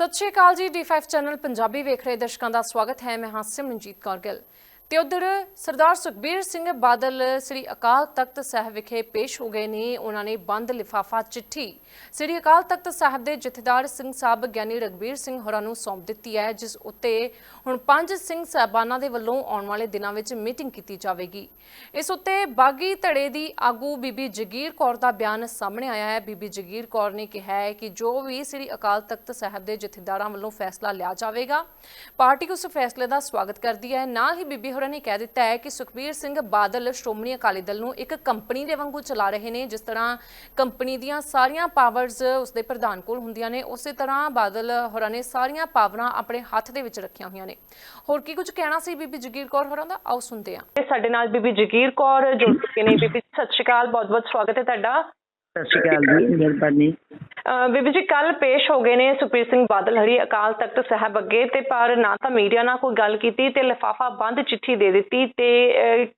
ਸਤਿ ਸ਼੍ਰੀ ਅਕਾਲ ਜੀ D5 channel Punjabi ਵੇਖ ਰਹੇ ਦਰਸ਼ਕਾਂ ਦਾ ਸਵਾਗਤ ਹੈ। ਮੈਂ ਹਾਂ ਸਿਮਰਨਜੀਤ ਕੌਰ ਗਿੱਲ। ਤੇ ਉਧਰ ਸਰਦਾਰ ਸੁਖਬੀਰ ਸਿੰਘ ਬਾਦਲ ਸ੍ਰੀ ਅਕਾਲ ਤਖਤ ਸਾਹਿਬ ਵਿਖੇ ਪੇਸ਼ ਹੋ ਗਏ ਨੇ। ਉਹਨਾਂ ਨੇ ਬੰਦ ਲਿਫਾਫਾ ਚਿੱਠੀ ਸ੍ਰੀ ਅਕਾਲ ਤਖਤ ਸਾਹਿਬ ਦੇ ਜਥੇਦਾਰ ਸਿੰਘ ਸਾਹਿਬ ਗਿਆਨੀ ਰਗਬੀਰ ਸਿੰਘ ਹੋਰਾਂ ਨੂੰ ਸੌਂਪ ਦਿੱਤੀ ਹੈ, ਜਿਸ ਉੱਤੇ ਹੁਣ ਪੰਜ ਸਿੰਘ ਸਾਹਿਬਾਨਾਂ ਦੇ ਵੱਲੋਂ ਆਉਣ ਵਾਲੇ ਦਿਨਾਂ ਵਿੱਚ ਮੀਟਿੰਗ ਕੀਤੀ ਜਾਵੇਗੀ। ਇਸ ਉੱਤੇ ਬਾਗੀ ਧੜੇ ਦੀ ਆਗੂ ਬੀਬੀ ਜਗੀਰ ਕੌਰ ਦਾ ਬਿਆਨ ਸਾਹਮਣੇ ਆਇਆ ਹੈ। ਬੀਬੀ ਜਗੀਰ ਕੌਰ ਨੇ ਕਿਹਾ ਹੈ ਕਿ ਜੋ ਵੀ ਸ੍ਰੀ ਅਕਾਲ ਤਖਤ ਸਾਹਿਬ ਦੇ ਜਥੇਦਾਰਾਂ ਵੱਲੋਂ ਫੈਸਲਾ ਲਿਆ ਜਾਵੇਗਾ, ਪਾਰਟੀ ਉਸ ਫੈਸਲੇ ਦਾ ਸਵਾਗਤ ਕਰਦੀ ਹੈ। ਨਾ ਹੀ ਬੀਬੀ ਹੋਰਾਂ ਨੇ ਕਹਿ ਦਿੱਤਾ ਹੈ ਕਿ ਸੁਖਬੀਰ ਸਿੰਘ ਬਾਦਲ ਸ਼੍ਰੋਮਣੀ ਅਕਾਲੀ ਦਲ ਨੂੰ ਇੱਕ ਕੰਪਨੀ ਦੇ ਵਾਂਗੂ ਚਲਾ ਰਹੇ ਨੇ, ਜਿਸ ਤਰ੍ਹਾਂ ਕੰਪਨੀ ਦੀਆਂ ਸਾਰੀਆਂ ਪਾਵਰਸ ਉਸਦੇ ਪ੍ਰਧਾਨ ਕੋਲ ਹੁੰਦੀਆਂ ਨੇ, ਉਸੇ ਤਰ੍ਹਾਂ ਬਾਦਲ ਹੋਰਾਂ ਨੇ ਸਾਰੀਆਂ ਪਾਵਰਾਂ ਆਪਣੇ ਹੱਥ ਦੇ ਵਿੱਚ ਰੱਖੀਆਂ ਹੋਈਆਂ ਨੇ। ਹੋਰ ਕੀ ਕੁਝ ਕਹਿਣਾ ਸੀ ਬੀਬੀ ਜਗੀਰ ਕੌਰ ਹੋਰਾਂ ਦਾ? ਆਓ ਸੁਣਦੇ ਹਾਂ। ਸਾਡੇ ਨਾਲ ਬੀਬੀ ਜਗੀਰ ਕੌਰ ਜੁੜ ਚੁੱਕੇ ਨੇ। ਬੀਬੀ, ਸਤਿ ਸ਼੍ਰੀ ਅਕਾਲ ਬਹੁਤ ਬਹੁਤ ਸਵਾਗਤ ਹੈ ਤੁਹਾਡਾ। ਸਤਿ ਸ਼੍ਰੀ ਅਕਾਲ ਜੀ ਮਿਹਰਬਾਨੀ। ਬੀਬੀ ਜੀ ਕੱਲ ਪੇਸ਼ ਹੋ ਗਏ ਨੇ ਸੁਖਬੀਰ ਸਿੰਘ ਬਾਦਲ ਹਰੀ ਅਕਾਲ ਤਖਤ ਸਾਹਿਬ ਅੱਗੇ ਤੇ ਪਰ ਨਾ ਤਾਂ ਮੀਡੀਆ ਨਾਲ ਕੋਈ ਗੱਲ ਕੀਤੀ ਤੇ ਲਿਫਾਫਾ ਬੰਦ ਚਿੱਠੀ ਦੇ ਦਿੱਤੀ ਤੇ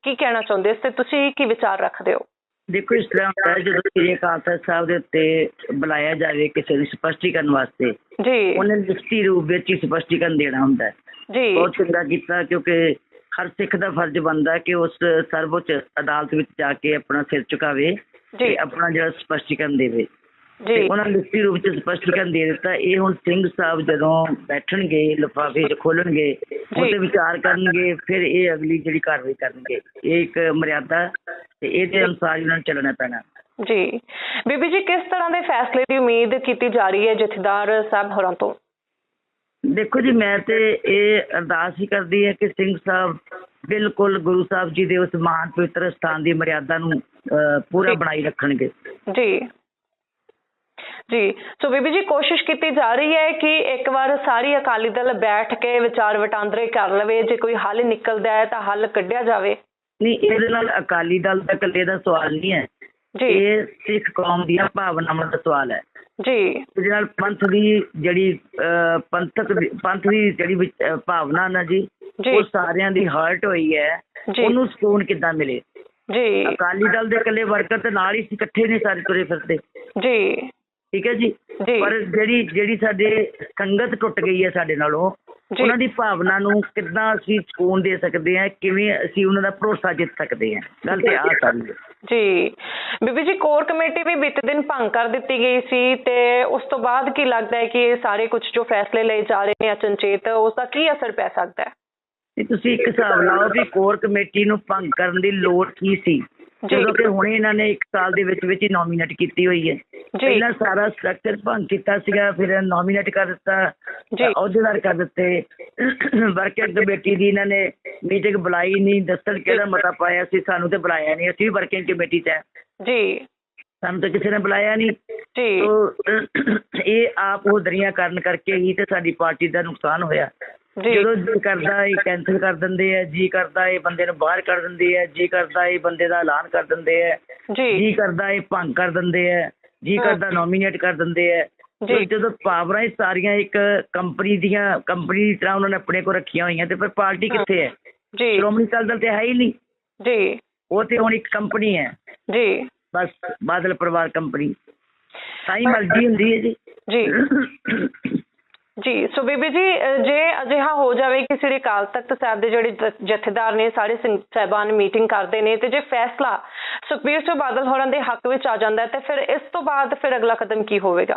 ਕੀ ਕਹਿਣਾ ਚਾਹੁੰਦੇ ਇਸ ਤੇ? ਤੁਸੀਂ ਕੀ ਵਿਚਾਰ ਰੱਖਦੇ ਹੋ? ਦੇਖੋ ਇਸ ਤਰ੍ਹਾਂ ਹੁੰਦਾ ਹੈ ਜਦੋਂ ਸ੍ਰੀ ਅਕਾਲ ਤਖਤ ਸਾਹਿਬ ਦੇ ਉੱਤੇ ਬੁਲਾਇਆ ਜਾਵੇ ਕਿਸੇ ਨੂੰ ਸਪਸ਼ਟੀਕਰਨ ਵਾਸਤੇ ਜੀ। ਉਹਨੇ ਲਿਖਤੀ ਰੂਪ ਵਿੱਚ ਹੀ ਸਪਸ਼ਟੀਕਰਨ ਦੇਣਾ ਹੁੰਦਾ ਹੈ। ਜੀ। ਬਹੁਤ ਚੰਗਾ ਕੀਤਾ ਕਿਉਂਕਿ ਹਰ ਸਿੱਖ ਦਾ ਫਰਜ਼ ਬਣਦਾ ਕਿ ਉਸ ਸਰਵਉੱਚ ਅਦਾਲਤ ਵਿੱਚ ਜਾ ਕੇ ਆਪਣਾ ਸਿਰ ਝੁਕਾਵੇ। ਤੇ ਆਪਣਾ ਜਿਹੜਾ ਸਪਸ਼ਟੀਕਰਨ ਦੇਵੇ। ਜੀ। ਤੇ ਉਹਨਾਂ ਨੇ ਲਿਖਤੀ ਰੂਪ ਚ ਸਪਸ਼ਟੀਕਰਨ ਦੇ ਦਿੱਤਾ। ਇਹ ਹੁਣ ਸਿੰਘ ਸਾਹਿਬ ਜਦੋਂ ਬੈਠਣਗੇ ਲਿਫਾਫੇ ਖੋਲਣਗੇ ਉਹਤੇ ਵਿਚਾਰ ਕਰਨਗੇ ਫਿਰ ਇਹ ਅਗਲੀ ਜਿਹੜੀ ਕਾਰਵਾਈ ਕਰਨਗੇ। ਇਹ ਇੱਕ ਮਰਿਆਦਾ ਤੇ ਇਹਦੇ ਅਨੁਸਾਰ ਉਹਨਾਂ ਨੂੰ ਚੱਲਣਾ ਪੈਣਾ। ਜੀ। ਬੀਬੀ ਜੀ ਕਿਸ ਤਰ੍ਹਾਂ ਦੇ ਫੈਸਲੇ ਦੀ ਉਮੀਦ ਕੀਤੀ ਜਾ ਰਹੀ ਹੈ ਜਥੇਦਾਰ ਸਾਹਿਬ ਹੋਰਾਂ ਤੋਂ? ਦੇਖੋ ਜੀ ਮੈਂ ਤੇ ਇਹ ਅਰਦਾਸ ਹੀ ਕਰਦੀ ਹੈ ਕਿ ਸਿੰਘ ਸਾਹਿਬ ਬਿਲਕੁਲ ਗੁਰੂ ਸਾਹਿਬ ਜੀ ਦੇ ਉਸ ਮਹਾਨ ਪਵਿੱਤਰ ਸਥਾਨ ਦੀ ਮਰਿਆਦਾ ਨੂੰ ਪੂਰਾ। ਬਣਾਈ ਰੱਖਣਗੇ। ਜੀ। ਜੀ। ਸੋ ਬੀਬੀ ਜੀ ਕੋਸ਼ਿਸ਼ ਕੀਤੀ ਜਾ ਰਹੀ ਹੈ ਕਿ ਇੱਕ ਵਾਰ ਸਾਰੀ ਅਕਾਲੀ ਦਲ ਬੈਠ ਕੇ ਵਿਚਾਰ ਵਟਾਂਦਰੇ ਕਰ ਲਵੇ। ਜੇ ਕੋਈ ਹੱਲ ਨਿਕਲਦਾ ਹੈ ਤਾਂ ਹੱਲ ਕੱਢਿਆ ਜਾਵੇ। ਨਹੀਂ ਇਹਦੇ ਨਾਲ ਅਕਾਲੀ ਦਲ ਦਾ ਇਕੱਲੇ ਦਾ ਸਵਾਲ ਨਹੀਂ ਹੈ। ਜੀ। ਇਹ ਸਿੱਖ ਕੌਮ ਦੀਆਂ ਭਾਵਨਾਵਾਂ ਦਾ ਸਵਾਲ ਹੈ। ਜੀ। ਇਹਦੇ ਨਾਲ ਪੰਥ ਦੀ ਜਿਹੜੀ ਪੰਥਕ ਪੰਥ ਦੀ ਜਿਹੜੀ ਭਾਵਨਾ ਨਾ ਜੀ ਉਹ ਸਾਰਿਆਂ ਦੀ ਹਰਟ ਹੋਈ ਹੈ। ਉਹਨੂੰ ਸਕੂਨ ਕਿੱਦਾਂ ਮਿਲੇ? ਜੀ। ਅਕਾਲੀ ਦਲ ਦੇ ਇਕੱਲੇ ਵਰਕਰ ਤੇ ਨਾਲ ਹੀ ਇਕੱਠੇ ਨਹੀਂ ਸਾਰੇ ਤੁਰੇ ਫਿਰਦੇ। ਜੀ। ਠੀਕ ਹੈ ਜੀ? ਪਰ ਜਿਹੜੀ ਜਿਹੜੀ ਸਾਡੇ ਸੰਗਤ ਟੁੱਟ ਗਈ ਹੈ ਸਾਡੇ ਨਾਲੋਂ ਉਹਨਾਂ ਦੀ ਭਾਵਨਾ ਨੂੰ ਕਿੱਦਾਂ ਅਸੀਂ ਸਕੂਨ ਦੇ ਸਕਦੇ ਹਾਂ ਕਿਵੇਂ ਅਸੀਂ ਉਹਨਾਂ ਦਾ ਭਰੋਸਾ ਜਿੱਤ ਸਕਦੇ ਹਾਂ? ਗੱਲ ਤੇ ਆ ਸਾਰੀ ਜੀ। ਬੀਬੀ ਜੀ ਕੋਰ ਕਮੇਟੀ ਵੀ ਬੀਤੇ ਦਿਨ ਭੰਗ ਕਰ ਦਿੱਤੀ ਗਈ ਸੀ ਤੇ ਉਸ ਤੋਂ ਬਾਅਦ ਕੀ ਲੱਗਦਾ ਹੈ ਕਿ ਇਹ ਸਾਰੇ ਕੁਝ ਜੋ ਫੈਸਲੇ ਲਏ ਜਾ ਰਹੇ ਨੇ ਅਚਨਚੇਤ ਉਸ ਦਾ ਕੀ ਅਸਰ ਪੈ ਸਕਦਾ ਹੈ? ਤੇ ਤੁਸੀਂ ਇੱਕ ਹਿਸਾਬ ਲਾਓ ਵੀ ਕੋਰ ਕਮੇਟੀ ਨੂੰ ਭੰਗ ਕਰਨ ਦੀ ਲੋੜ ਕੀ ਸੀ? ਜਦੋਂ ਕਿ ਹੁਣੇ ਇਹਨਾਂ ਨੇ 1 ਸਾਲ ਦੇ ਵਿੱਚ ਵਿੱਚ ਹੀ ਨੋਮੀਨੇਟ ਕੀਤੀ ਹੋਈ ਹੈ। ਪਹਿਲਾਂ ਸਾਰਾ ਸਟਰਕਚਰ ਭੰਗ ਕੀਤਾ ਸੀਗਾ ਫਿਰ ਨੋਮੀਨੇਟ ਕਰ ਦਿੱਤਾ ਜੀ। ਅਹੁਦੇਦਾਰ ਕਰ ਦਿੱਤੇ। ਵਰਕਿੰਗ ਕਮੇਟੀ ਦੀ ਇਹਨਾਂ ਨੇ ਮੀਟਿੰਗ ਬੁਲਾਈ ਨਹੀਂ ਦੱਸਣ ਕਿਹੜਾ ਮਤਾ ਪਾਇਆ ਸੀ ਸਾਨੂੰ ਤੇ ਬੁਲਾਇਆ ਨਹੀਂ। ਅਸੀਂ ਵਰਕਿੰਗ ਕਮੇਟੀ 'ਚ ਹੈ। ਜੀ। ਸਾਨੂੰ ਤਾਂ ਕਿਸੇ ਨੇ ਬੁਲਾਇਆ ਨਹੀਂ। ਜੀ। ਇਹ ਆਪ ਉਹ ਦਰੀਆਂ ਕਰਨ ਕਰਕੇ ਹੀ ਤੇ ਸਾਡੀ ਪਾਰਟੀ ਦਾ ਨੁਕਸਾਨ ਹੋਇਆ। ਜਦੋਂ ਜੀ ਕਰਦਾ ਇਹ ਕੈਂਸਲ ਕਰ ਦਿੰਦੇ ਆ ਜੀ ਕਰਦਾ ਇਹ ਬੰਦੇ ਨੂੰ ਬਾਹਰ ਕੱਢ ਦਿੰਦੇ ਆ ਜੀ ਕਰਦਾ ਇਹ ਬੰਦੇ ਦਾ ਐਲਾਨ ਕਰ ਦਿੰਦੇ ਆ ਜੀ। ਕਰਦਾ ਇਹ ਭੰਗ ਕਰ ਦਿੰਦੇ ਆ ਜੀ। ਕਰਦਾ ਨੋਮੀਨੇਟ ਕਰ ਦਿੰਦੇ ਆ। ਜੀ। ਜਦੋਂ ਪਾਵਰਾਂ ਇਹ ਸਾਰੀਆਂ ਇੱਕ ਕੰਪਨੀ ਦੀਆਂ ਕੰਪਨੀ ਦੀ ਤਰ੍ਹਾਂ ਉਹਨਾਂ ਨੇ ਆਪਣੇ ਕੋਲ ਰੱਖੀਆਂ ਹੋਈਆਂ ਤੇ ਫਿਰ ਪਾਰਟੀ। ਕਿੱਥੇ ਹੈ? ਜੀ। ਸ਼੍ਰੋਮਣੀ ਅਕਾਲੀ ਦਲ ਤੇ ਹੈ ਹੀ ਨਹੀਂ। ਜੀ। ਉਹ ਤੇ ਹੁਣ ਇੱਕ ਕੰਪਨੀ ਹੈ। ਜੀ। ਬਸ ਬਾਦਲ ਪਰਿਵਾਰ ਕੰਪਨੀ ਹੀ ਮਰਜ਼ੀ ਹੁੰਦੀ ਹੈ ਜੀ। ਜੀ। ਜੀ ਸੋ ਬੀਬੀ ਜੀ ਜੇ ਅਜਿਹਾ ਹੋ ਜਾਵੇ ਕਿ ਸ੍ਰੀ ਅਕਾਲ ਤਖਤ ਸਾਹਿਬ ਦੇ ਜਿਹੜੇ ਜਥੇਦਾਰ ਨੇ ਸਾਰੇ ਸਿੰਘ ਸਾਹਿਬਾਨ ਮੀਟਿੰਗ ਕਰਦੇ ਨੇ ਤੇ ਜੇ ਫੈਸਲਾ ਸੁਖਬੀਰ ਸਿੰਘ ਬਾਦਲ ਹੋਰਾਂ ਦੇ ਹੱਕ ਵਿੱਚ ਆ ਜਾਂਦਾ ਤੇ ਫਿਰ ਇਸ ਤੋਂ ਬਾਅਦ ਫਿਰ ਅਗਲਾ ਕਦਮ ਕੀ ਹੋਵੇਗਾ?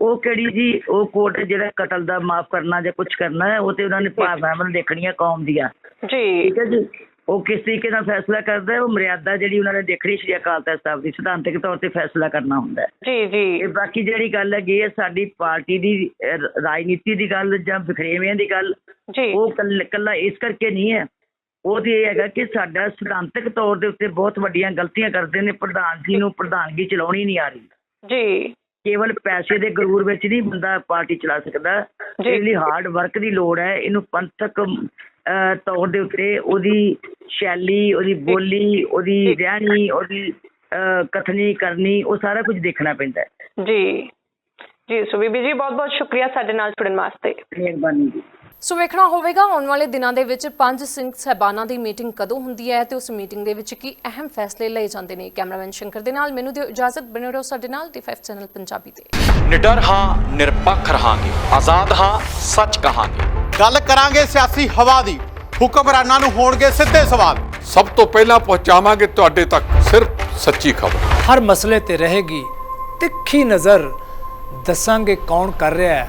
ਉਹ ਕਿਹੜੀ ਜੀ ਉਹ ਕੋਰਟ ਜਿਹੜਾ ਕਤਲ ਦਾ ਮਾਫ ਕਰਨਾ ਜਾਂ ਕੁਝ ਕਰਨਾ ਹੈ ਉਹ ਤੇ ਉਹਨਾਂ ਨੇ ਭਾਵਨਾਵਾਂ ਦੇਖਣੀਆਂ ਕੌਮ ਦੀਆਂ। ਜੀ। ਠੀਕ ਹੈ ਜੀ। ਉਹ ਕਿਸ ਤਰੀਕੇ ਨਾਲ ਫੈਸਲਾ ਕਰਦਾ ਹੈ? ਉਹ ਮਰਿਆਦਾ ਜਿਹੜੀ ਉਹਨਾਂ ਨੇ ਦੇਖਣੀ ਸ਼੍ਰੀ ਅਕਾਲ ਤਖਤ ਸਾਹਿਬ ਦੀ ਸਿਧਾਂਤਕ ਤੌਰ ਤੇ ਫੈਸਲਾ ਕਰਨਾ ਹੁੰਦਾ ਹੈ। ਜੀ ਜੀ। ਇਹ ਬਾਕੀ ਜਿਹੜੀ ਗੱਲ ਹੈਗੀ ਹੈ ਸਾਡੀ ਪਾਰਟੀ ਦੀ ਰਾਜਨੀਤੀ ਦੀ ਗੱਲ ਜਾਂ ਵਿਖਰੇਵਿਆਂ ਦੀ ਗੱਲ ਜੀ। ਉਹ ਕੱਲ- ਕੱਲਾ ਇਸ ਕਰਕੇ ਨਹੀਂ ਹੈ। ਉਹ ਤੇ ਇਹ ਹੈਗਾ ਕਿ ਸਾਡਾ ਸਿਧਾਂਤਕ ਤੌਰ ਦੇ ਉੱਤੇ ਬਹੁਤ ਵੱਡੀਆਂ ਗਲਤੀਆਂ ਕਰਦੇ ਨੇ ਪ੍ਰਧਾਨ ਜੀ ਨੂੰ ਪ੍ਰਧਾਨਗੀ ਚਲਾਉਣੀ ਨਹੀਂ ਆ ਰਹੀ। ਜੀ। ਕੇਵਲ ਪੈਸੇ ਦੇ ਗਰੂਰ ਵਿੱਚ ਨਹੀਂ ਬੰਦਾ ਪਾਰਟੀ ਚਲਾ ਸਕਦਾ। ਜੀ। ਇਸ ਲਈ ਹਾਰਡ ਵਰਕ ਦੀ ਲੋੜ ਹੈ ਇਹਨੂੰ ਪੰਥਕ ਤੌਰ ਦੇ ਉੱਤੇ ਉਹਦੀ ਸ਼ੈਲੀ ਉਹਦੀ ਬੋਲੀ ਉਹਦੀ ਰਹਿਣੀ ਉਹਦੀ ਕਥਨੀ ਕਰਨੀ ਉਹ ਸਾਰਾ ਕੁਝ ਦੇਖਣਾ ਪੈਂਦਾ ਜੀ। ਜੀ ਸੋ ਬੀਬੀ ਜੀ ਬਹੁਤ ਬਹੁਤ ਸ਼ੁਕਰੀਆ ਸਾਡੇ ਨਾਲ ਜੁੜਨ ਵਾਸਤੇ। ਮਿਹਰਬਾਨੀ ਜੀ। ਸੋ ਵੇਖਣਾ ਹੋਵੇਗਾ ਆਉਣ ਵਾਲੇ ਦਿਨਾਂ ਦੇ ਵਿੱਚ ਪੰਜ ਸਿੰਘ ਸਹਿਬਾਨਾਂ ਦੀ ਮੀਟਿੰਗ ਕਦੋਂ ਹੁੰਦੀ ਹੈ ਤੇ ਉਸ ਮੀਟਿੰਗ ਦੇ ਵਿੱਚ ਕੀ ਅਹਿਮ ਫੈਸਲੇ ਲਏ ਜਾਂਦੇ ਨੇ? ਕੈਮਰਾਮੈਨ ਸ਼ੰਕਰ ਦੇ ਨਾਲ ਮੈਨੂੰ ਦਿਓ ਇਜਾਜ਼ਤ ਬਣੇ ਰਹੋ ਸਾਡੇ ਨਾਲ ਟੀ5 ਚੈਨਲ ਪੰਜਾਬੀ ਤੇ। ਨਿਡਰ ਹਾਂ ਨਿਰਪੱਖ ਰਹਾਂਗੇ ਆਜ਼ਾਦ ਹਾਂ ਸੱਚ ਕਹਾਂਗੇ। ਗੱਲ ਕਰਾਂਗੇ ਸਿਆਸੀ ਹਵਾ ਦੀ ਹੁਕਮਰਾਨਾਂ ਨੂੰ ਹੋਣਗੇ ਸਿੱਧੇ ਸਵਾਲ। ਸਭ ਤੋਂ ਪਹਿਲਾਂ ਪਹੁੰਚਾਵਾਂਗੇ ਤੁਹਾਡੇ ਤੱਕ ਸਿਰਫ ਸੱਚੀ ਖਬਰ। ਹਰ ਮਸਲੇ ਤੇ ਰਹੇਗੀ ਤਿੱਖੀ ਨਜ਼ਰ। ਦੱਸਾਂਗੇ ਕੌਣ ਕਰ ਰਿਹਾ ਹੈ